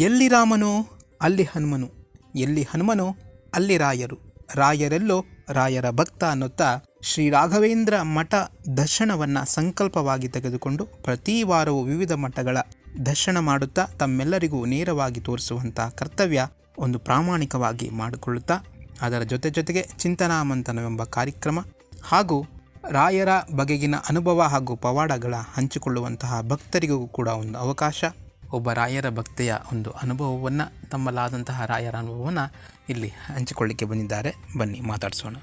ಎಲ್ಲಿ ರಾಮನೋ, ಅಲ್ಲಿ ಹನುಮನು. ಎಲ್ಲಿ ಹನುಮನೋ, ಅಲ್ಲಿ ರಾಯರು. ರಾಯರೆಲ್ಲೋ, ರಾಯರ ಭಕ್ತ ಅನ್ನುತ್ತಾ ಶ್ರೀ ರಾಘವೇಂದ್ರ ಮಠ ದರ್ಶನವನ್ನು ಸಂಕಲ್ಪವಾಗಿ ತೆಗೆದುಕೊಂಡು ಪ್ರತಿ ವಾರವೂ ವಿವಿಧ ಮಠಗಳ ದರ್ಶನ ಮಾಡುತ್ತಾ ತಮ್ಮೆಲ್ಲರಿಗೂ ನೇರವಾಗಿ ತೋರಿಸುವಂಥ ಕರ್ತವ್ಯ ಒಂದು ಪ್ರಾಮಾಣಿಕವಾಗಿ ಮಾಡಿಕೊಳ್ಳುತ್ತಾ ಅದರ ಜೊತೆ ಜೊತೆಗೆ ಚಿಂತನಾ ಮಂಥನವೆಂಬ ಕಾರ್ಯಕ್ರಮ ಹಾಗೂ ರಾಯರ ಬಗೆಗಿನ ಅನುಭವ ಹಾಗೂ ಪವಾಡಗಳ ಹಂಚಿಕೊಳ್ಳುವಂತಹ ಭಕ್ತರಿಗೂ ಕೂಡ ಒಂದು ಅವಕಾಶ. ಒಬ್ಬ ರಾಯರ ಭಕ್ತಿಯ ಒಂದು ಅನುಭವವನ್ನು ತಮ್ಮಲ್ಲಾದಂತಹ ರಾಯರ ಅನುಭವವನ್ನು ಇಲ್ಲಿ ಹಂಚಿಕೊಳ್ಳಿಕ್ಕೆ ಬಂದಿದ್ದಾರೆ. ಬನ್ನಿ ಮಾತಾಡಿಸೋಣ.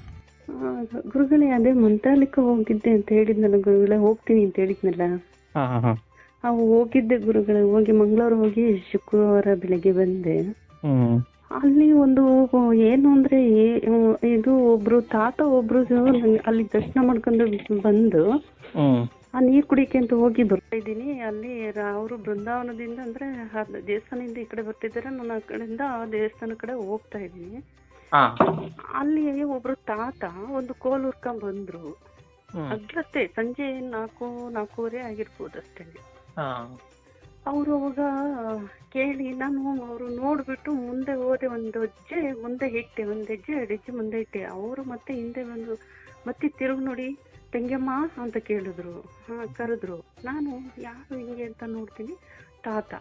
ಗುರುಗಳೇ ಅದೇ ಮಂತ್ರಾಲಯಕ್ಕೆ ಹೋಗಿದ್ದೆ ಅಂತ ಹೇಳಿದ್ನಲ್ಲ ಗುರುಗಳೇ ಹೋಗ್ತೀನಿ ಅಂತ ಹೇಳಿದ್ನಲ್ಲ? ಅವು ಹೋಗಿದ್ದೆ ಗುರುಗಳೇ ಹೋಗಿ ಮಂಗಳವಾರ ಹೋಗಿ ಶುಕ್ರವಾರ ಬೆಳಗ್ಗೆ ಬಂದೆ. ಅಲ್ಲಿ ಒಂದು ಏನು ಅಂದ್ರೆ ಇದು ಒಬ್ರು ತಾತ ಒಬ್ರು ಅಲ್ಲಿ ದರ್ಶನ ಮಾಡ್ಕೊಂಡು ಬಂದು ಆ ನೀರ್ ಕುಡಿಯಕ್ಕೆ ಅಂತ ಹೋಗಿ ಬರ್ತಾ ಇದ್ದೀನಿ. ಅಲ್ಲಿ ಅವರು ಬೃಂದಾವನದಿಂದ ಅಂದ್ರೆ ದೇವಸ್ಥಾನದಿಂದ ಈ ಕಡೆ ಬರ್ತಿದ್ದಾರೆ. ನಾನು ಆ ಕಡೆಯಿಂದ ಆ ದೇವಸ್ಥಾನ ಕಡೆ ಹೋಗ್ತಾ ಇದ್ದೀನಿ. ಅಲ್ಲಿ ಒಬ್ರು ತಾತ ಒಂದು ಕೋಲ್ ಹುರ್ಕೊಂಡ್ ಬಂದ್ರು. ಅಗ್ಲತ್ತೆ. ಸಂಜೆ ನಾಲ್ಕು ನಾಲ್ಕೂವರೆ ಆಗಿರ್ಬೋದು ಅಷ್ಟೇ. ಅವರು ಅವಾಗ ಕೇಳಿ ನಾನು ಅವರು ನೋಡ್ಬಿಟ್ಟು ಮುಂದೆ ಹೋದೆ ಒಂದು ಹೆಜ್ಜೆ ಮುಂದೆ ಇಟ್ಟೆ ಒಂದು ಹೆಜ್ಜೆ ಎರಡು ಹೆಜ್ಜೆ ಮುಂದೆ ಇಟ್ಟೆ. ಅವರು ಮತ್ತೆ ಹಿಂದೆ ಬಂದು ಮತ್ತೆ ತಿರುಗಿ ನೋಡಿ ತಂಗಮ್ಮ ಅಂತ ಕೇಳಿದ್ರು. ಹಾ, ಕರೆದ್ರು. ನಾನು, ಯಾರು ಹಿಂಗೆ ಅಂತ ನೋಡ್ತೀನಿ? ತಾತ.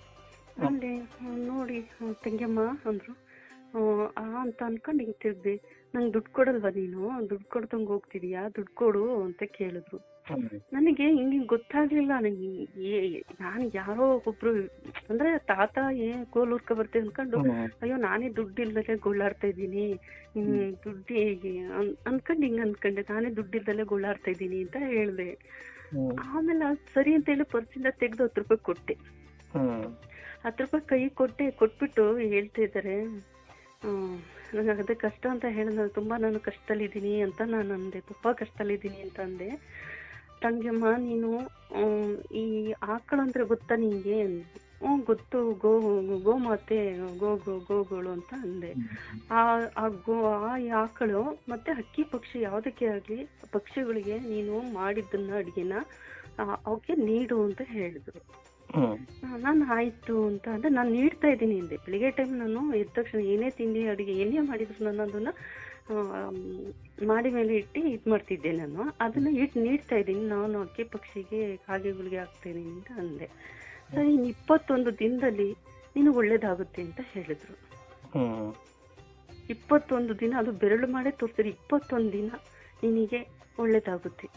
ಅಲ್ಲಿ ನೋಡಿ ತೆಂಗಮ್ಮ ಅಂದ್ರು. ಆ ಅಂತ ಅನ್ಕೊಂಡು ಹಿಂಗೆ ತಿರ್ಗ್ದೆ ನಂಗೆ ದುಡ್ಡು ಕೊಡಲ್ವಾ ನೀನು? ದುಡ್ಡು ಕೊಡ್ದಂಗೆ ಹೋಗ್ತಿದೀಯಾ? ದುಡ್ಡು ಕೊಡು ಅಂತ ಕೇಳಿದ್ರು. ನನಗೆ ಹಿಂಗೆ ಗೊತ್ತಾಗ್ಲಿಲ್ಲ ನನಗೆ ನಾನು ಯಾರೋ ಒಬ್ರು ಅಂದ್ರೆ ತಾತ ಏ ಕೋಲ್ ಹುರ್ಕ ಬರ್ತೀವಿ ಅನ್ಕೊಂಡು ಅಯ್ಯೋ ನಾನೇ ದುಡ್ಡು ಇಲ್ದಲೆ ಗೊಳ್ಳಾಡ್ತಾ ಇದ್ದೀನಿ. ಹ್ಮ್ ದುಡ್ಡು ಅನ್ಕೊಂಡು ಹಿಂಗ್ ಅನ್ಕೊಂಡೆ ನಾನೇ ದುಡ್ಡು ಇಲ್ದಲೆ ಗೊಳ್ಳಾಡ್ತಾ ಇದ್ದೀನಿ ಅಂತ ಹೇಳ್ದೆ. ಆಮೇಲೆ ಸರಿ ಅಂತ ಹೇಳಿ ಪರ್ಸಿಂದ ತೆಗ್ದು ಹತ್ತು ರೂಪಾಯಿ ಕೊಟ್ಟೆ. ಹತ್ತು ರೂಪಾಯಿ ಕೈ ಕೊಟ್ಟೆ ಕೊಟ್ಬಿಟ್ಟು ಹೇಳ್ತಾ ಇದ್ದಾರೆ. ನನಗೆ ಅದೇ ಕಷ್ಟ ಅಂತ ಹೇಳಿದ ತುಂಬಾ ನಾನು ಕಷ್ಟದಲ್ಲಿದ್ದೀನಿ ಅಂತ ನಾನು ಅಂದೆ ತುಂಬಾ ಕಷ್ಟದಲ್ಲಿದ್ದೀನಿ ಅಂತ ಅಂದೆ. ತಂಗಿಯಮ್ಮ ನೀನು ಈ ಆಕಳ ಅಂದ್ರೆ ಗೊತ್ತಾ ನಿಂಗೆ? ಹ್ಞೂ ಗೊತ್ತು ಗೋ ಗೋಮಾತೆ ಗೋ ಗೋ ಗೋಗಳು ಅಂತ ಅಂದೆ. ಆ ಆ ಗೋ ಆ ಆಕಳು ಮತ್ತೆ ಹಕ್ಕಿ ಪಕ್ಷಿ ಯಾವುದಕ್ಕೆ ಆಗಲಿ ಪಕ್ಷಿಗಳಿಗೆ ನೀನು ಮಾಡಿದ್ದನ್ನ ಅಡುಗೆನ ಅವಕ್ಕೆ ನೀಡು ಅಂತ ಹೇಳಿದ್ರು. ನಾನು ಆಯ್ತು ಅಂತ ಅಂದ್ರೆ ನಾನು ನೀಡ್ತಾ ಇದ್ದೀನಿ ಅಂದೆ. ಬೆಳಿಗ್ಗೆ ಟೈಮ್ ನಾನು ಎದ್ದ ತಕ್ಷಣ ಏನೇ ತಿಂಡಿ ಅಡುಗೆ ಏನೇ ಮಾಡಿದ್ರು ನಾನು ಅದನ್ನ ಮಾಡಿ ಮೇಲೆ ಇಟ್ಟು ಇದು ಮಾಡ್ತಿದ್ದೆ ನಾನು. ಅದನ್ನ ಇಟ್ಟು ನೀಡ್ತಾ ಇದ್ದೀನಿ. ನಾನು ಅಕ್ಕಿ ಪಕ್ಷಿಗೆ ಕಾಗೆಗಳಿಗೆ ಹಾಕ್ತಾ ಇದ್ದೀನಿ ಅಂತ ಅಂದೆ. ಸರಿ ಇನ್ನು ಇಪ್ಪತ್ತೊಂದು ದಿನದಲ್ಲಿ ನೀನು ಒಳ್ಳೇದಾಗುತ್ತೆ ಅಂತ ಹೇಳಿದ್ರು. ಇಪ್ಪತ್ತೊಂದು ದಿನ ಅದು ಬೆರಳು ಮಾಡಿ ತೋರಿಸಿದ್ರು. ಇಪ್ಪತ್ತೊಂದು ದಿನ ನಿನಗೆ ಒಳ್ಳೇದಾಗುತ್ತೆ.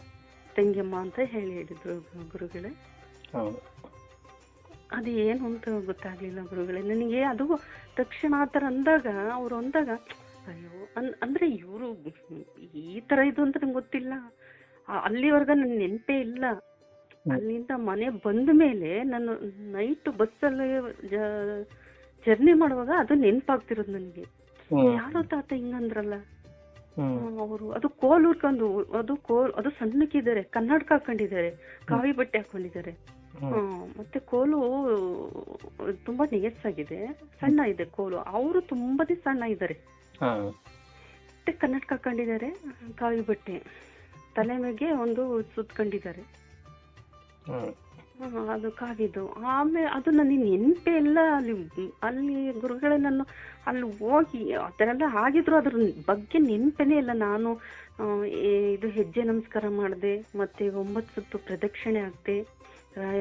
ತಂಗಿಯಮ್ಮ ಅಂತ ಹೇಳಿ ಹೇಳಿದ್ರು ಗುರುಗಳೇ. ಅದು ಏನು ಅಂತ ಗೊತ್ತಾಗ್ಲಿಲ್ಲ ಗುರುಗಳೇ. ನನಗೆ ಅದು ತಕ್ಷಣ ಆ ಥರ ಅಂದಾಗ ಅವ್ರು ಅಂದಾಗ ಅಯ್ಯೋ ಅನ್ ಅಂದ್ರೆ ಇವರು ಈ ತರ ಇದು ಅಂತ ನಂಗೆ ಗೊತ್ತಿಲ್ಲ. ಅಲ್ಲಿವರೆಗ ನನ್ನ ನೆನಪೇ ಇಲ್ಲ. ಅಲ್ಲಿಂದ ಮನೆ ಬಂದ ಮೇಲೆ ನಾನು ನೈಟ್ ಬಸ್ಸಲ್ಲಿ ಜರ್ನಿ ಮಾಡುವಾಗ ಅದು ನೆನಪಾಗ್ತಿರೋದು ನನಗೆ. ಯಾರೋ ತಾತ ಹಿಂಗಂದ್ರಲ್ಲ. ಅವರು ಅದು ಕೋಲ್ ಉರ್ಕೊಂಡು ಅದು ಕೋಲ್ ಅದು ಸಣ್ಣಕ್ಕಿದ್ದಾರೆ ಕನ್ನಡಕ ಹಾಕೊಂಡಿದ್ದಾರೆ ಕಾವಿ ಬಟ್ಟೆ ಹಾಕೊಂಡಿದ್ದಾರೆ. ಮತ್ತೆ ಕೋಲು ತುಂಬಾ ನಿಯಸ್ಸಾಗಿದೆ ಸಣ್ಣ ಇದೆ ಕೋಲು. ಅವರು ತುಂಬಾನೇ ಸಣ್ಣ ಇದ್ದಾರೆ. ಮತ್ತೆ ಕನ್ನಡಕ ಹಾಕೊಂಡಿದ್ದಾರೆ ಕಾವಿ ಬಟ್ಟೆ. ತಲೆ ಮೇಲೆ ಒಂದು ಸುತ್ಕೊಂಡಿದ್ದಾರೆ ಅದು ಕಾವಿದು ಆಮೇಲೆ ಅದು ನನಗೆ ನೆನಪೇ ಎಲ್ಲ ಅಲ್ಲಿ ಅಲ್ಲಿ ಗುರುಗಳೇ ನಾನು ಅಲ್ಲಿ ಹೋಗಿ ಆ ಥರ ಎಲ್ಲ ಆಗಿದ್ರು ಅದ್ರ ಬಗ್ಗೆ ನೆನಪೇನೆ ಇಲ್ಲ. ನಾನು ಇದು ಹೆಜ್ಜೆ ನಮಸ್ಕಾರ ಮಾಡಿದೆ ಮತ್ತೆ ಒಂಬತ್ತು ಸುತ್ತು ಪ್ರದಕ್ಷಿಣೆ ಆಗ್ದೆ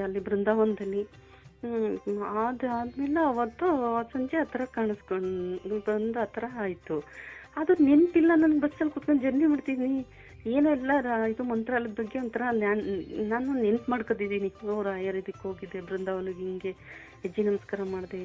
ಅಲ್ಲಿ ಬೃಂದಾವನದಲ್ಲಿ. ಅದು ಆದ್ಮೇಲೆ ಅವತ್ತು ಸಂಜೆ ಆ ಥರ ಕಾಣಿಸ್ಕೊಂಡು ಬಂದು ಆ ಥರ ಆಯಿತು. ಅದು ನೆನಪಿಲ್ಲ ನನಗೆ ಬಸ್ಸಲ್ಲಿ ಕುತ್ಕೊಂಡು ಜರ್ನಿ ಮಾಡ್ತಿದ್ದೀನಿ ಏನೋ ಇಲ್ಲ ರಾ- ಇದು ಮಂತ್ರಾಲಯದ ಬಗ್ಗೆ ಒಂಥರ ನಾನು ನೆನ್ಪು ಮಾಡ್ಕೊತಿದ್ದೀನಿ. ಓ, ರಾಯರ್ ಇದಕ್ಕೆ ಹೋಗಿದ್ದೆ, ಬೃಂದಾವನಿಗೆ ಹಿಂಗೆ ಹೆಜ್ಜೆ ನಮಸ್ಕಾರ ಮಾಡಿದೆ.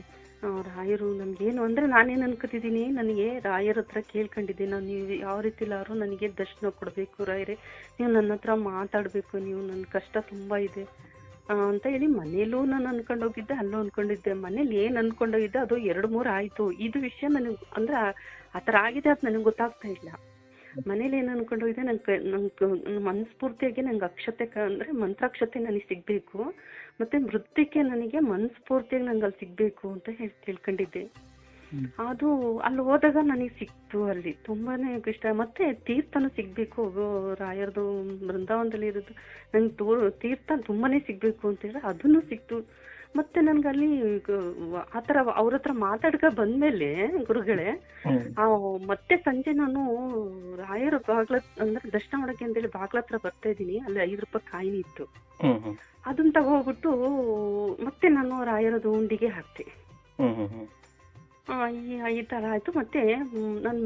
ರಾಯರು ನನಗೇನು ಅಂದರೆ ನಾನೇನು ಅನ್ಕೋತಿದ್ದೀನಿ, ನನಗೆ ರಾಯರ ಹತ್ರ ಕೇಳ್ಕೊಂಡಿದ್ದೆ. ನಾನು ನೀವು ಯಾವ ರೀತಿಲಾದ್ರು ನನಗೆ ದರ್ಶನ ಕೊಡಬೇಕು ರಾಯರೇ. ನೀವು ನನ್ನ ಹತ್ರ ಮಾತಾಡಬೇಕು, ನೀವು ನನ್ನ ಕಷ್ಟ ತುಂಬ ಇದೆ. ಅಂತ ಹೇಳಿ ಮನೇಲೂ ನಾನು ಅನ್ಕೊಂಡೋಗಿದ್ದೆ ಅಲ್ಲೂ ಅನ್ಕೊಂಡಿದ್ದೆ. ಮನೇಲಿ ಏನು ಅನ್ಕೊಂಡೋಗಿದ್ದೆ, ಅದು ಎರಡು ಮೂರು ಆಯಿತು. ಇದು ವಿಷಯ ನನಗೆ ಅಂದ್ರೆ ಆ ಥರ ಆಗಿದೆ ಅದು ನನಗೆ ಗೊತ್ತಾಗ್ತಾ ಇಲ್ಲ. ಮನೇಲಿ ಏನು ಅನ್ಕೊಂಡೋಗಿದ್ದೆ, ನಂಗೆ ನಂಗೆ ಮನಸ್ಫೂರ್ತಿಯಾಗಿ ನಂಗೆ ಅಕ್ಷತೆ ಅಂದ್ರೆ ಅಂದರೆ ಮಂತ್ರಾಕ್ಷತೆ ನನಗೆ ಸಿಗಬೇಕು. ಮತ್ತು ನೃತ್ಯಕ್ಕೆ ನನಗೆ ಮನಸ್ಫೂರ್ತಿಯಾಗಿ ನಂಗೆ ಅಲ್ಲಿ ಸಿಗಬೇಕು ಅಂತ ಹೇಳಿ ತಿಳ್ಕೊಂಡಿದ್ದೆ. ಅದು ಅಲ್ಲಿ ಹೋದಾಗ ನನಗೆ ಸಿಕ್ತು ಅಲ್ಲಿ. ತುಂಬಾನೇ ಇಷ್ಟ. ಮತ್ತೆ ತೀರ್ಥನೂ ಸಿಗ್ಬೇಕು. ರಾಯರದು ಬೃಂದಾವನದಲ್ಲಿ ಇರೋದು. ನಂಗೆ ತೋ ತೀರ್ಥ ತುಂಬಾನೇ ಸಿಗ್ಬೇಕು ಅಂತ ಹೇಳಿ ಅದನ್ನು ಸಿಕ್ತು. ಮತ್ತೆ ನನ್ಗೆ ಅಲ್ಲಿ ಆ ತರ ಅವ್ರ ಹತ್ರ ಮಾತಾಡ್ಕ ಬಂದ್ಮೇಲೆ ಗುರುಗಳೇ ಆ, ಮತ್ತೆ ಸಂಜೆ ನಾನು ರಾಯರ ಬಾಗ್ಲ ಅಂದ್ರೆ ದರ್ಶನ ಮಾಡಕ್ಕೆ ಅಂತೇಳಿ ಬಾಗ್ಲ ಹತ್ರ ಬರ್ತಾ ಇದ್ದೀನಿ. ಅಲ್ಲಿ ಐದು ರೂಪಾಯಿ ಕಾಯಿನ್ ಇತ್ತು. ಅದನ್ನ ತಗೋಬಿಟ್ಟು ಮತ್ತೆ ನಾನು ರಾಯರದ ಉಂಡಿಗೆ ಹಾಕ್ತೆ. ಈ ಈ ಥರ ಆಯಿತು. ಮತ್ತೆ ನಾನು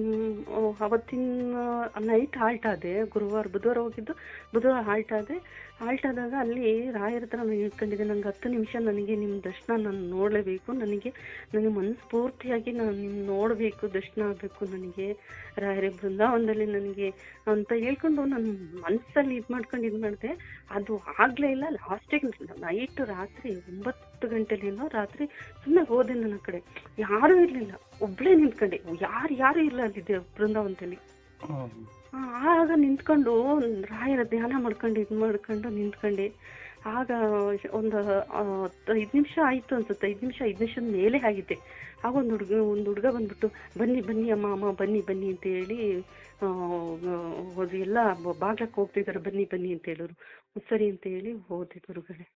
ಅವತ್ತಿನ, ನೈಟ್ ಹಾಲ್ಟ್ ಆದೆ ಗುರುವಾರ, ಬುಧವಾರ ಹೋಗಿದ್ದು, ಬುಧವಾರ ಹಾಲ್ಟ್ ಆದೆ ಹಾಲ್ಟ್ ಆದಾಗ ಅಲ್ಲಿ ರಾಯರ ಹತ್ರ ನಾನು ಇಟ್ಕೊಂಡಿದ್ದೆ ನಂಗೆ ಹತ್ತು ನಿಮಿಷ ನನಗೆ ನಿಮ್ಮ ದರ್ಶನ ನಾನು ನೋಡಲೇಬೇಕು, ನನಗೆ ನನಗೆ ಮನಸ್ಫೂರ್ತಿಯಾಗಿ ನಾನು ನಿಮ್ಮ ನೋಡಬೇಕು, ದರ್ಶನ ಆಗಬೇಕು ನನಗೆ ರಾಯರ ಬೃಂದಾವನದಲ್ಲಿ ನನಗೆ ಅಂತ ಹೇಳ್ಕೊಂಡು ನಾನು ಮನಸ್ಸಲ್ಲಿ ಇದು ಮಾಡ್ಕೊಂಡು ಇದು ಮಾಡಿದೆ. ಅದು ಆಗಲೇ ಇಲ್ಲ ಲಾಸ್ಟಿಗೆ ನೈಟ್ ರಾತ್ರಿ ಒಂಬತ್ತು ಗಂಟೆಲೇನೋ ರಾತ್ರಿ ಸುಮ್ಮನೆ ಹೋದೆ ನನ್ನ ಕಡೆ. ಯಾರೂ ಇರಲಿಲ್ಲ ಒಬ್ಬಳೇ ನಿಂತ್ಕೊಂಡೆ. ಯಾರು ಯಾರೂ ಇಲ್ಲ ಅಲ್ಲಿದೆ ಬೃಂದಾವನದಲ್ಲಿ. ಆಗ ನಿಂತ್ಕೊಂಡು ರಾಯರ ಧ್ಯಾನ ಮಾಡ್ಕೊಂಡು ಇದು ಮಾಡ್ಕೊಂಡು ನಿಂತ್ಕೊಂಡೆ. ಆಗ ಒಂದು ಐದು ನಿಮಿಷ ಆಯಿತು ಅನ್ಸುತ್ತೆ. ಐದು ನಿಮಿಷ, ಐದು ನಿಮಿಷದ ಮೇಲೆ ಆಗಿದೆ ಆಗ ಒಂದು ಹುಡುಗ ಒಂದು ಹುಡುಗ ಬಂದ್ಬಿಟ್ಟು, ಬನ್ನಿ ಬನ್ನಿ ಅಮ್ಮ ಅಮ್ಮ, ಬನ್ನಿ ಬನ್ನಿ ಅಂತ ಹೇಳಿ ಎಲ್ಲ ಬಾಗ್ಲಕ್ಕೆ ಹೋಗ್ತಿದ್ದಾರೆ ಬನ್ನಿ ಬನ್ನಿ ಅಂತ ಹೇಳೋರು. ಸರಿ ಅಂತ ಹೇಳಿ ಹೋದೆ ಗುರುಗಳೇ.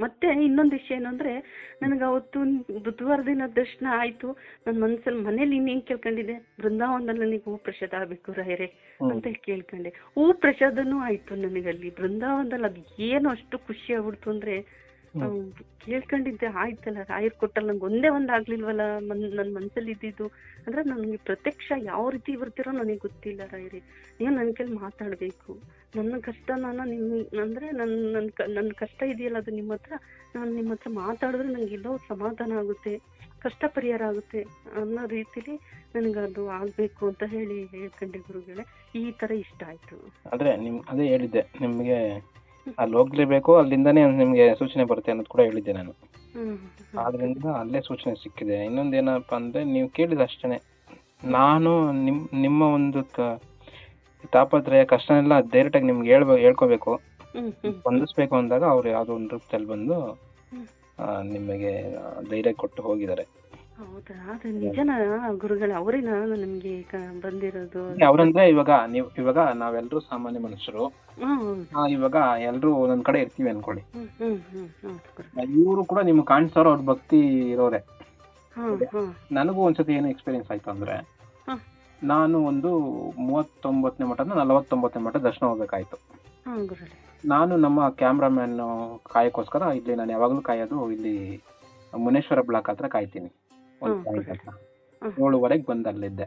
ಮತ್ತೆ ಇನ್ನೊಂದು ವಿಷಯ ಏನಂದ್ರೆ ನನಗೆ ಅವತ್ತು ಬುಧವಾರ ದಿನ ದರ್ಶನ ಆಯ್ತು. ನನ್ನ ಮನಸ್ಸಲ್ಲಿ ಮನೇಲಿ ಇನ್ನೇನ್ ಕೇಳ್ಕೊಂಡಿದ್ದೆ? ಬೃಂದಾವನದಲ್ಲಿ ನನಗೆ ಹೂ ಪ್ರಸಾದ ಆಗ್ಬೇಕು ರಾಯರೇ ಅಂತ ಕೇಳ್ಕೊಂಡೆ. ಹೂ ಪ್ರಸಾದನೂ ಆಯ್ತು ನನಗಲ್ಲಿ ಬೃಂದಾವನದಲ್ಲಿ ಅದು ಏನು ಅಷ್ಟು ಖುಷಿ ಆಗ್ಬಿಡ್ತು ಅಂದ್ರೆ ಕೇಳ್ಕೊಂಡಿದ್ದೆ ಆಯ್ತಲ್ಲ. ರಾಯರ್ ಕೊಟ್ಟಲ್ಲ ನಂಗೆ ಒಂದೇ ಒಂದು ಆಗ್ಲಿಲ್ವಲ್ಲ ಮನ್ ನನ್ನ ಮನಸ್ಸಲ್ಲಿ ಇದ್ದಿದ್ದು? ಅಂದ್ರೆ ನನಗೆ ಪ್ರತ್ಯಕ್ಷ ಯಾವ ರೀತಿ ಬರ್ತಿರೋ ನನಗೆ ಗೊತ್ತಿಲ್ಲ ರಾಯರೇ. ನೀವು ನನ್ನ ಕೈಲಿ ಮಾತಾಡಬೇಕು. ನನ್ನ ಕಷ್ಟನ ನಿಮ್ಮ ಅಂದ್ರೆ ನನ್ನ ನನ್ನ ನನ್ನ ಕಷ್ಟ ಇದೆಯಲ್ಲ ಅದು ನಿಮ್ಮ ಹತ್ರ? ನಾನು ನಿಮ್ಮ ಹತ್ರ ಮಾತಾಡಿದ್ರೆ ನನಗೆ ಎಲ್ಲೋ ಸಮಾಧಾನ ಆಗುತ್ತೆ ಕಷ್ಟ ಪರಿಹಾರ ಆಗುತ್ತೆ ಅನ್ನೋ ರೀತಿಲಿ ನನಗೆ ಅದು ಆಗಬೇಕು ಅಂತ ಹೇಳಿ ಹೇಳ್ಕೊಂಡೆ ಗುರುಗಳೇ. ಈ ಥರ ಇಷ್ಟ ಆಯಿತು. ಅಂದ್ರೆ ನಿಮ್ ಅದೇ ಹೇಳಿದ್ದೆ ನಿಮ್ಗೆ ಅಲ್ಲಿ ಹೋಗ್ಲೇಬೇಕು ಅಲ್ಲಿಂದಾನೇ ನಿಮ್ಗೆ ಸೂಚನೆ ಬರುತ್ತೆ ಅನ್ನೋದು ಕೂಡ ಹೇಳಿದ್ದೆ ನಾನು. ಆದ್ರಿಂದ ಅಲ್ಲೇ ಸೂಚನೆ ಸಿಕ್ಕಿದೆ. ಇನ್ನೊಂದೇನಪ್ಪ ಅಂದ್ರೆ ನೀವು ಕೇಳಿದ ಅಷ್ಟೇ ನಾನು ನಿಮ್ ನಿಮ್ಮ ಒಂದು ಕ- ತಾಪತ್ರಯ ಕಷ್ಟನೆಲ್ಲ ಡೈರೆಕ್ಟ್ ಆಗಿ ನಿಮ್ಗೆ ಹೇಳ್ಬೇಕು ಹೇಳ್ಕೋಬೇಕು. ಸ್ಪಂದಿಸ್ಬೇಕು ಅಂದಾಗ ಅವ್ರು ಯಾವುದೋ ಒಂದು ರೂಪದಲ್ಲಿ ಬಂದು ಆ, ನಿಮಗೆ ಧೈರ್ಯ ಕೊಟ್ಟು ಹೋಗಿದ್ದಾರೆ. ಹೌದಾ? ಅದು ನಿಜನ ಗುರುಗಳ ಅವರೇನ ನಿಮ್ಗೆ ಕ- ಬಂದಿರೋದು. ಅವ್ರಂದ್ರೆ ಇವಾಗ ನೀವು ಇವಾಗ ನಾವೆಲ್ಲರೂ ಸಾಮಾನ್ಯ ಮನುಷ್ಯರು. ಹ್ಮ್ ಹೌದು. ಆ, ಇವಾಗ ಎಲ್ರು ಒಂದೊಂದ್ ಕಡೆ ಇರ್ತೀವಿ ಅನ್ಕೊಳ್ಳಿ. ಹ್ಮ್ ಹ್ಮ್ ಹ್ಮ್ ಹೌದು ಗುರು. ಇವರು ಕೂಡ ನಿಮ್ಗೆ ಕಾಣಿಸೋರು ಅವ್ರ ಭಕ್ತಿ ಇರೋರೆ. ಹ್ಮ್ ಹ್ಮ್. ನನಗೂ ಒಂದ್ಸತಿ ಏನು ಎಕ್ಸ್ಪೀರಿಯನ್ಸ್ ಆಯ್ತು ಅಂದ್ರೆ ಹ್ಮ್. ನಾನು ಒಂದು ಮೂವತ್ತೊಂಬತ್ತನೇ ಮಠದ ನಲವತ್ತೊಂಬತ್ತನೇ ಮಠ ದರ್ಶನ ಹೋಗ್ಬೇಕಾಯ್ತು ಹ್ಮ್ ನಾನು ನಮ್ಮ ಕ್ಯಾಮ್ರಾಮ್ಯಾನ್ ಕಾಯಕ್ಕೋಸ್ಕರ ಇಲ್ಲಿ ನಾನು ಯಾವಾಗಲೂ ಕಾಯೋದು ಇಲ್ಲಿ ಮುನೇಶ್ವರ ಬ್ಲಾಕ್ ಹತ್ರ ಕಾಯ್ತೀನಿ ಒಂದು ಹ್ಮ್. ಪಾಯಿಂಟ್ ಹತ್ರ ಹ್ಮ್. ಏಳುವರೆಗೆ ಬಂದು ಅಲ್ಲಿದ್ದೆ